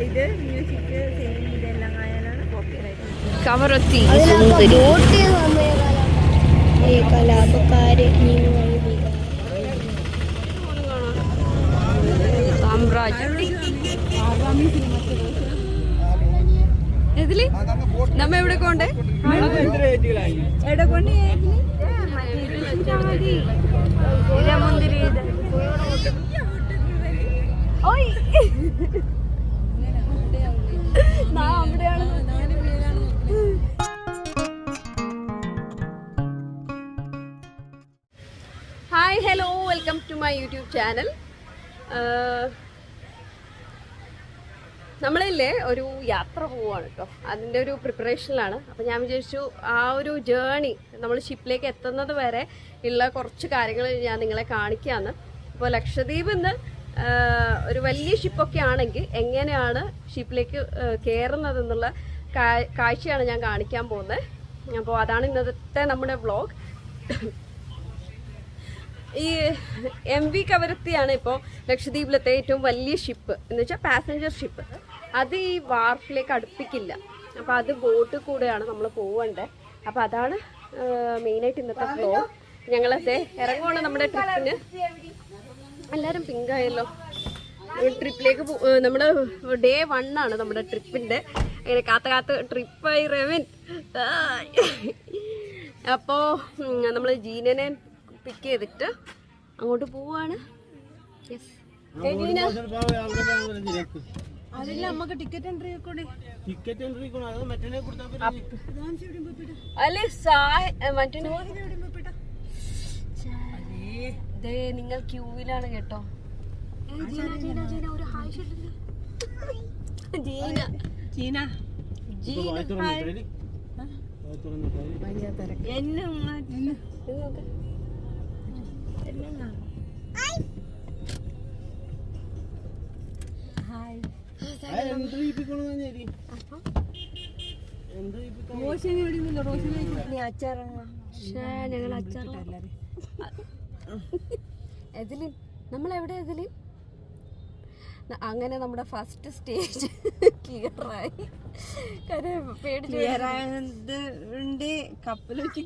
ഇത് music same ഇതെല്ലാം ആയാലാണ് copyright Kavaratti. കലാപക്കാര് സാമ്രാജ്യം. ഇതിൽ? നമ്മ എവിടെ കൊണ്ടേ എവിടെ കൊണ്ട് മൈ യൂട്യൂബ് ചാനൽ. നമ്മളില്ലേ ഒരു യാത്ര പോവാണ് കേട്ടോ അതിന്റെ ഒരു പ്രിപ്പറേഷനിലാണ്. അപ്പം ഞാൻ വിചാരിച്ചു ആ ഒരു ജേണി നമ്മൾ ഷിപ്പിലേക്ക് എത്തുന്നത് വരെ ഉള്ള കുറച്ച് കാര്യങ്ങൾ ഞാൻ നിങ്ങളെ കാണിക്കാമെന്ന് അപ്പോൾ ലക്ഷദ്വീപ് ഇന്ന് ഒരു വലിയ ഷിപ്പൊക്കെ ആണെങ്കിൽ എങ്ങനെയാണ് ഷിപ്പിലേക്ക് കയറുന്നത് എന്നുള്ള കാഴ്ചയാണ് ഞാൻ കാണിക്കാൻ പോകുന്നത്. അപ്പോൾ അതാണ് ഇന്നത്തെ നമ്മുടെ വ്ളോഗ് ഈ എം വി കവരത്തിയാണ് ഇപ്പോൾ ലക്ഷദ്വീപിലത്തെ ഏറ്റവും വലിയ ഷിപ്പ് എന്ന് വെച്ചാൽ പാസഞ്ചർ ഷിപ്പ് അത് ഈ വാർഫിലേക്ക് അടുപ്പിക്കില്ല. അപ്പോൾ അത് ബോട്ട് കൂടെയാണ് നമ്മൾ പോവേണ്ടത് അപ്പോൾ അതാണ് മെയിനായിട്ട് ഇന്നത്തെ ഫ്ലോ ഞങ്ങളത് ഇറങ്ങുവാണ് നമ്മുടെ ട്രിപ്പിന് എല്ലാവരും പിങ്കായല്ലോ ട്രിപ്പിലേക്ക് നമ്മൾ ഡേ വൺ ആണ് നമ്മുടെ ട്രിപ്പിന്റെ അങ്ങനെ കാത്ത കാത്ത് ട്രിപ്പായി റെവൻ. അപ്പോൾ നമ്മൾ ജീനനെ പിക്ക് ചെയ്തിട്ട് അങ്ങോട്ട് പോവാണ്. യെസ് അതില്ല നമുക്ക് ടിക്കറ്റ് എൻട്രി ടിക്കറ്റ് എൻട്രി അല്ലെ മറ്റേ നിങ്ങൾ ക്യൂവിലാണ് കേട്ടോ. ജീന, ജീന, ജീന, ഒരു ഹായ് ഷെട്ടില്ല. ജീന. ചീന ജീന എന്നെ റോഷിനി റോഷിനി നീ അച്ചാറങ്ങ ഞങ്ങൾ അങ്ങനെ നമ്മുടെ ഫസ്റ്റ് സ്റ്റേജ് ക്ലിയറായി കാര്യം പേടിച്ച് കപ്പൽ വെച്ച്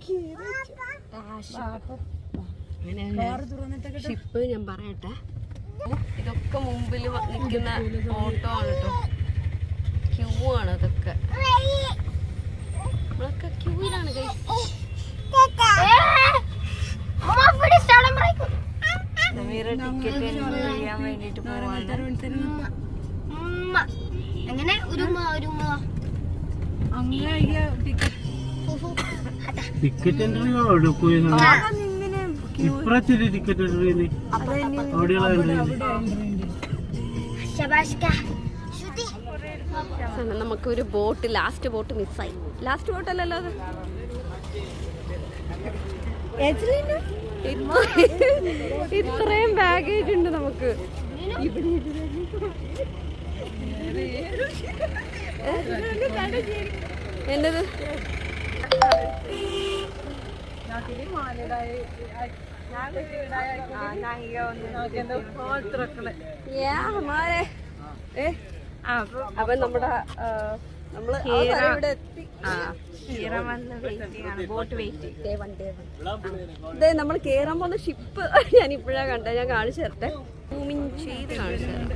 ഷിപ്പ് ഞാൻ പറയട്ടെ. ഇതൊക്കെ മുമ്പിൽ നിൽക്കുന്ന ഓട്ടോ ആണ് കേട്ടോ ക്യൂ ആണ് നമ്മളൊക്കെ ക്യൂവിലാണ് ടിക്കറ്റ് ചെയ്യാൻ വേണ്ടിട്ട് അങ്ങനെ ഒരു ടിക്കറ്റ് ടിക്കറ്റ് എൻട്രി ഇപ്പഴത്തെ ടിക്കറ്റ് എൻട്രി അവിടെയുള്ള എൻട്രി ശബാഷ്ക. നമുക്ക് ഒരു ബോട്ട് ലാസ്റ്റ് ബോട്ട് മിസ്സായി ലാസ്റ്റ് ബോട്ട് അല്ലല്ലോ അത്? ഇത്ര- ഇത്രയും ബാഗേജ് ഉണ്ട് നമുക്ക്. എന്നത് അപ്പൊ നമ്മുടെ നമ്മൾ ഇവിടെ എത്തി. ദേ നമ്മൾ കേറാൻ പോകുന്ന ഷിപ്പ് ഞാൻ ഇപ്പോഴാ കണ്ടത് ഞാൻ കാണിച്ചു തരട്ടെ. ചെയ്ത് കാണിച്ചു തരാം.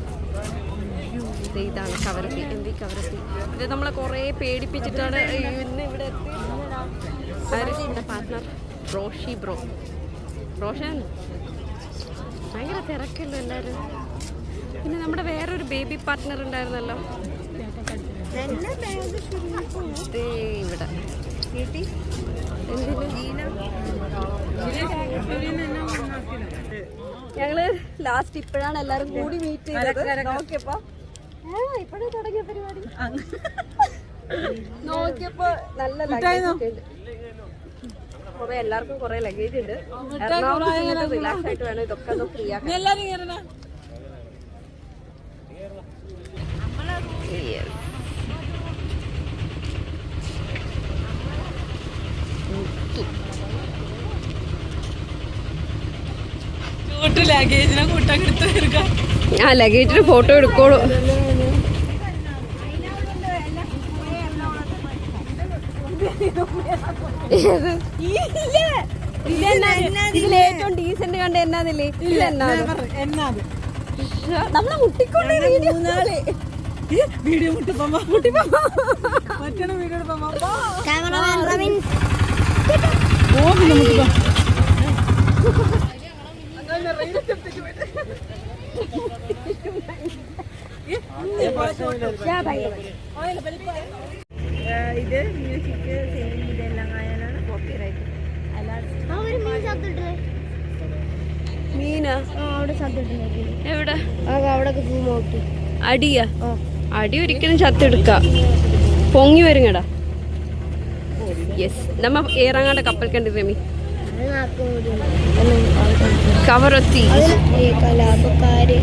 ഇതാണ് കവരത്തി എം വി കവരത്തി ഇത് നമ്മളെ കുറേ പേടിപ്പിച്ചിട്ടാണ് ഇന്ന് ഇവിടെ എത്തി. ആര് എന്റെ പാർട്ട്ണർ റോഷി ബ്രോ റോഷൻ ഭയങ്കര തിരക്കുണ്ട് എല്ലാവരും. പിന്നെ നമ്മുടെ വേറൊരു ബേബി പാർട്ട്ണർ ഉണ്ടായിരുന്നല്ലോ. ഇവിടെ. ഞങ്ങൾ ലാസ്റ്റ് ഇപ്പോഴാണ് എല്ലാരും കൂടി മീറ്റ് ചെയ്തത്. നോക്കിയപ്പോ ഇപ്പഴേ തുടങ്ങിയ പരിപാടി. നോക്കിയപ്പോ നല്ല ലഗേജ് ഉണ്ട്. കുറെ എല്ലാവർക്കും കുറെ ലഗേജ് ഉണ്ട്. എറണാകുളത്ത് റിലാക്സ് ആയിട്ട് വേണം ഇതൊക്കെ ഒന്ന് ഫ്രീ ആക്കാം ആ ലഗേജിന് ഫോട്ടോ എടുക്കോളൂ. ഏത്? ഇതെന്നാ? ഇതിൽ ഏറ്റവും ഡീസന്റ് കണ്ട എന്നാന്നില്ലേ ഇതെന്നാ എന്നാത് നമ്മളെ മുട്ടിക്കൊണ്ട് വീഡിയോ വീഡിയോ മുട്ടിപ്പമ്മ വീഡിയോ എടുപ്പമ്മ ക്യാമറമാൻ റവിൻ ഓ പിന്നെ മുട്ടിപ്പ ഇത് മ്യൂസിക് സിംഗിങ് ഇതെല്ലാം ആയാലാണ് കോപ്പി റൈറ്റ് മീനാ? എവിടെ? അടിയാ? അടി ഒരിക്കലും ചത്തെടുക്ക. പൊങ്ങി വരുങ്ങടാ. യെസ് നമ്മ ഏറങ്ങാണ്ട കപ്പൽ കണ്ടി രമി. കവറൊത്തി. കലാപക്കാര്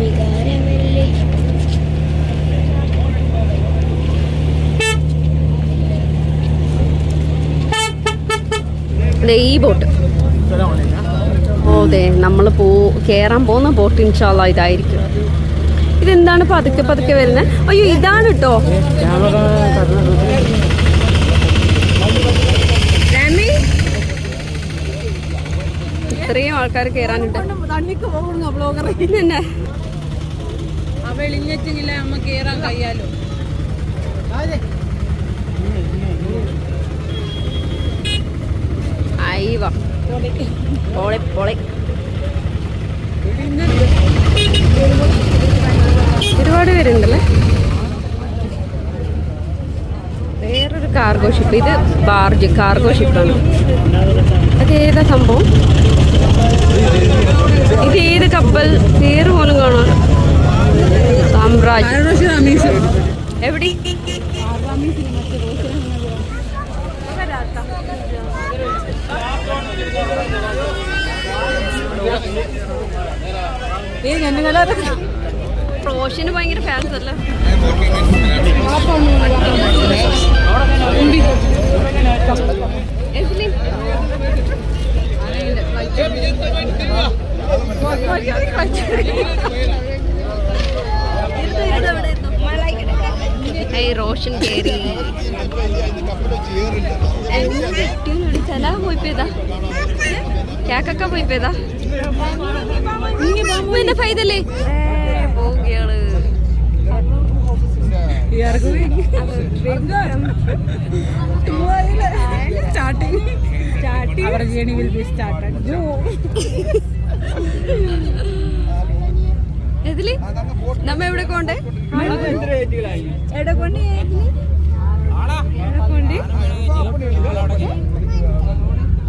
വികാരമല്ലേ? ഈ ബോട്ട് ഓ ദേ നമ്മൾ പോ കയറാൻ പോകുന്ന ബോട്ട് ഇൻഷാല്ല ഇതായിരിക്കും. ഇതെന്താണ് പതുക്കെ പതുക്കെ വരുന്നത് അയ്യോ ഇതാണ് കേട്ടോ ഇത്രയും ആൾക്കാർ കേറാനുണ്ട്. തന്നെ പോകുന്നു ബ്ലോഗർ ഇതെന്നാ? അവ എളിഞ്ഞെച്ചെങ്കിലേ അമ്മ കേറാൻ കഴിയാലോ. അയ്യവ പൊളി പൊളി ഒരുപാട് പേരുണ്ടല്ലേ? വേറൊരു കാർഗോ ഷിപ്പ് ഇത് ബാർജ് കാർഗോ ഷിപ്പാണ് അത് ഏതാ സംഭവം? ഇത് ഏത് കപ്പൽ? പേര് പോലും കാണാൻ സാമ്രാജ്യം. എവിടെ റോഷന് ഭയങ്കര ഫാൻസ് അല്ലേ? എസ്ലിൻ. പോയി പേതാ പിന്നെ ഫൈതല്ലേ പോവുകയാണ് starting our journey will be started എതിൽ നമ്മ എവിടെ കൊണ്ടേ എവിടെ കൊണ്ട് എവിടെ കൊണ്ട്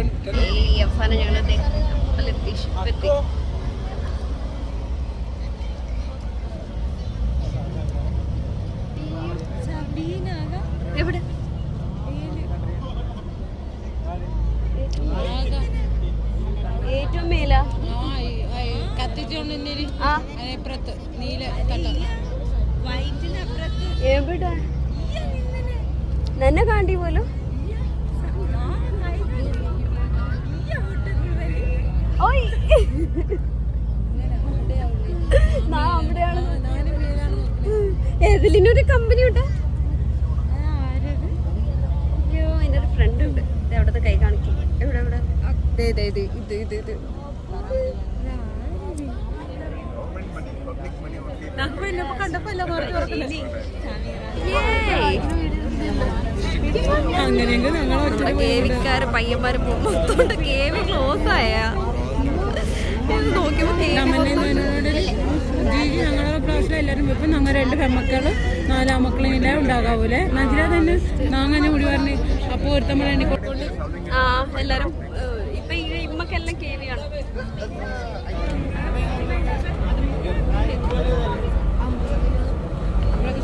ഈ അവസാനം ഞങ്ങളെത്തി കപ്പലെത്തി ഷിപ്പെത്തി എവിടെ? ഏറ്റവും മേല കത്തിച്ചോണ്ടിരി നീല എവിടെ നന്നെ കാണ്ടി പോലും. ഓയ്. അവിടെയാണ്. ഏതിലിനൊരു കമ്പനി ഉണ്ട് അയ്യോ എന്റെ ഒരു ഫ്രണ്ട് ഉണ്ട്. അവിടുത്തെ കൈ കാണിക്കും. എവിടെ എവിടെ? ദേ ദേ ഇത് ഇത് ഇത്. അങ്ങനെയെങ്കിൽ കേവിക്കാര് പയ്യന്മാര് പോകുമ്പോ കേവി ക്ലോസ് ആയ. ഞങ്ങളുടെ പ്രാവശ്യം എല്ലാവരും ഇപ്പം ഞങ്ങൾ രണ്ട് പെമ്മക്കൾ നാലാം മക്കളിങ്ങനെ ഉണ്ടാകാവൂലേ? നജില തന്നെ നാങ്ങനെ മുടി പറഞ്ഞ് അപ്പോൾ ഒരുത്തമ്മ വേണ്ടി കൊണ്ടുകൊണ്ട് ആ എല്ലാരും ഏഹ്, ഈ ഇമ്മക്കെല്ലാം കേവിയാണ് ഇവിടെയൊക്കെ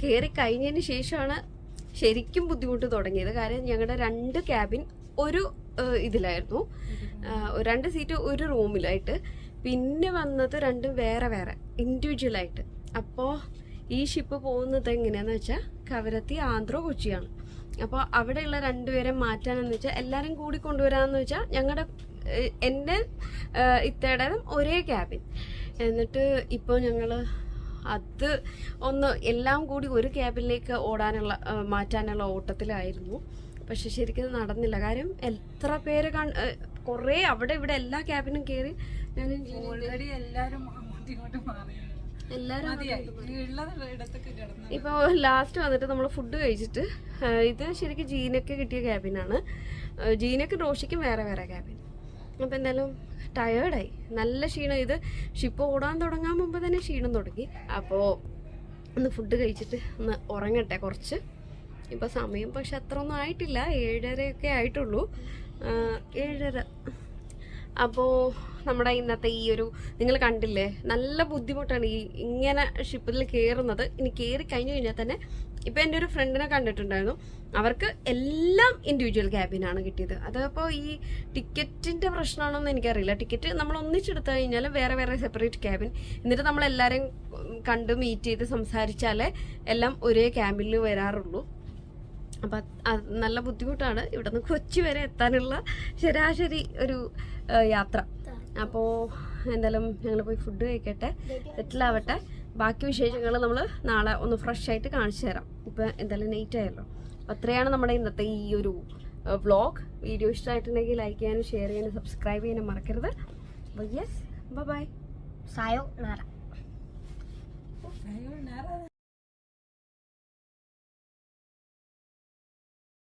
കയറി കഴിഞ്ഞതിന് ശേഷമാണ് ശരിക്കും ബുദ്ധിമുട്ട് തുടങ്ങിയത്. കാര്യം ഞങ്ങളുടെ രണ്ട് ക്യാബിൻ ഒരു ഇതിലായിരുന്നു. രണ്ട് സീറ്റ് ഒരു റൂമിലായിട്ട് പിന്നെ വന്നത് രണ്ടും വേറെ വേറെ ഇൻഡിവിജ്വലായിട്ട് അപ്പോൾ ഈ ഷിപ്പ് പോകുന്നത് എങ്ങനെയാന്ന് വെച്ചാൽ കവരത്തി ആന്ധ്ര കൊച്ചിയാണ്. അപ്പോൾ അവിടെയുള്ള രണ്ടുപേരെ മാറ്റാനെന്ന് വെച്ചാൽ എല്ലാവരും കൂടി കൊണ്ടുവരാമെന്ന് വെച്ചാൽ ഞങ്ങളുടെ എന്റെ ഇത്തേടേതും ഒരേ ക്യാബിൻ എന്നിട്ട് ഇപ്പോൾ ഞങ്ങൾ അത് ഒന്ന് എല്ലാം കൂടി ഒരു ക്യാബിലേക്ക് ഓടാനുള്ള മാറ്റാനുള്ള ഓട്ടത്തിലായിരുന്നു. പക്ഷെ ശരിക്കും നടന്നില്ല. കാര്യം എത്ര പേര് കൺ കുറേ അവിടെ ഇവിടെ എല്ലാ ക്യാബിനും കയറി ഞാൻ ഓൾറെഡി എല്ലാവരും എല്ലാവരും ഇപ്പോൾ ലാസ്റ്റ് വന്നിട്ട് നമ്മൾ ഫുഡ് കഴിച്ചിട്ട് ഇത് ശരിക്കും ജീനക്ക് കിട്ടിയ ക്യാബിനാണ്. ജീനക്കും റോഷിക്കും വേറെ വേറെ ക്യാബിൻ അപ്പോൾ എന്തായാലും ടയേർഡായി നല്ല ക്ഷീണം. ഇത് ഷിപ്പ് ഓടാൻ തുടങ്ങാൻ മുമ്പ് തന്നെ ക്ഷീണം തുടങ്ങി. അപ്പോൾ ഒന്ന് ഫുഡ് കഴിച്ചിട്ട് ഒന്ന് ഉറങ്ങട്ടെ കുറച്ച്. ഇപ്പോൾ സമയം പക്ഷെ അത്ര ഒന്നും ആയിട്ടില്ല. ഏഴരയൊക്കെ ആയിട്ടുള്ളൂ. ഏഴര. അപ്പോൾ നമ്മുടെ ഇന്നത്തെ ഈ ഒരു നിങ്ങൾ കണ്ടില്ലേ? നല്ല ബുദ്ധിമുട്ടാണ് ഈ ഇങ്ങനെ ഷിപ്പിൽ കയറുന്നത് ഇനി കയറി കഴിഞ്ഞു കഴിഞ്ഞാൽ തന്നെ ഇപ്പം എന്റെ ഒരു ഫ്രണ്ടിനെ കണ്ടിട്ടുണ്ടായിരുന്നു. അവർക്ക് എല്ലാം ഇൻഡിവിജ്വൽ ക്യാബിനാണ് കിട്ടിയത്. അതപ്പോൾ ഈ ടിക്കറ്റിന്റെ പ്രശ്നമാണോന്ന് എനിക്കറിയില്ല. ടിക്കറ്റ് നമ്മൾ ഒന്നിച്ചെടുത്തു കഴിഞ്ഞാൽ വേറെ വേറെ സെപ്പറേറ്റ് ക്യാബിൻ എന്നിട്ട് നമ്മൾ എല്ലാവരെയും കണ്ട് മീറ്റ് ചെയ്ത് സംസാരിച്ചാലേ എല്ലാം ഒരേ ക്യാബിനിൽ വരാറുള്ളൂ. അപ്പം അത് നല്ല ബുദ്ധിമുട്ടാണ് ഇവിടെ നിന്ന് കൊച്ചി വരെ എത്താനുള്ള ശരാശരി ഒരു യാത്ര. അപ്പോൾ എന്തായാലും ഞങ്ങൾ പോയി ഫുഡ് കഴിക്കട്ടെ. സെറ്റിലാവട്ടെ ബാക്കി വിശേഷങ്ങൾ നമ്മൾ നാളെ ഒന്ന് ഫ്രഷ് ആയിട്ട് കാണിച്ചു തരാം. ഇപ്പം എന്തായാലും നെയ്റ്റ് ആയല്ലോ. അപ്പം അത്രയാണ് നമ്മുടെ ഇന്നത്തെ ഈ ഒരു വ്ളോഗ് വീഡിയോ ഇഷ്ടമായിട്ടുണ്ടെങ്കിൽ ലൈക്ക് ചെയ്യാനും ഷെയർ ചെയ്യാനും സബ്സ്ക്രൈബ് ചെയ്യാനും മറക്കരുത്. അപ്പോൾ യെസ് ബൈ സായോ നാറ സായോ നേരെ